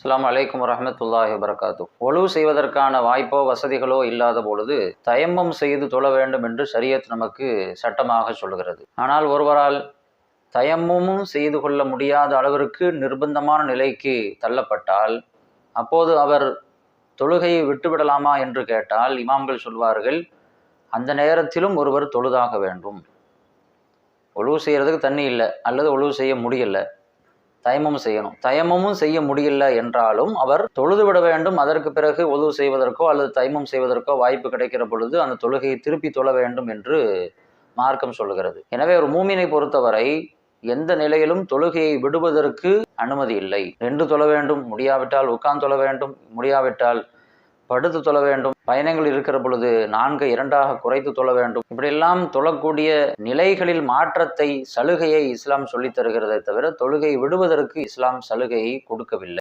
அஸ்லாம் அலைக்கும் வரஹ்மத்துல்லாஹி வரகாத்து ஒழு செய்வதற்கான வாய்ப்போ வசதிகளோ இல்லாத பொழுது தயம்மம் செய்து தொழ வேண்டும் என்று சரியத் நமக்கு சட்டமாக சொல்கிறது. ஆனால் ஒருவரால் தயமும் செய்து கொள்ள முடியாத அளவிற்கு நிர்பந்தமான நிலைக்கு தள்ளப்பட்டால் அப்போது அவர் தொழுகையை விட்டுவிடலாமா என்று கேட்டால் இமாம்கள் சொல்வார்கள் அந்த நேரத்திலும் ஒருவர் தொழுதாக வேண்டும். ஒழுவு செய்கிறதுக்கு தண்ணி இல்லை அல்லது ஒழுவு செய்ய முடியல. தயமம் செய்யணும். தயமமும் செய்ய முடியல என்றாலும் அவர் தொழுது விட வேண்டும். அதற்கு பிறகு உதவு செய்வதற்கோ அல்லது தைமம் செய்வதற்கோ வாய்ப்பு கிடைக்கிற பொழுது அந்த தொழுகையை திருப்பி தொழ வேண்டும் என்று மார்க்கம் சொல்லுகிறது. எனவே ஒரு மூமினை பொறுத்தவரை எந்த நிலையிலும் தொழுகையை விடுவதற்கு அனுமதி இல்லை. நின்று தொழ வேண்டும் முடியாவிட்டால் உட்கார்ந்து தொழ வேண்டும் முடியாவிட்டால் படுத்து தொழ வேண்டும். பயணங்கள் இருக்கிற பொழுது நான்கு இரண்டாக குறைத்து தொழ வேண்டும். இப்படியெல்லாம் தொழக்கூடிய நிலைகளில் மாற்றத்தை சலுகையை இஸ்லாம் சொல்லித் தருகிறதை தவிர தொழுகை விடுவதற்கு இஸ்லாம் சலுகையை கொடுக்கவில்லை.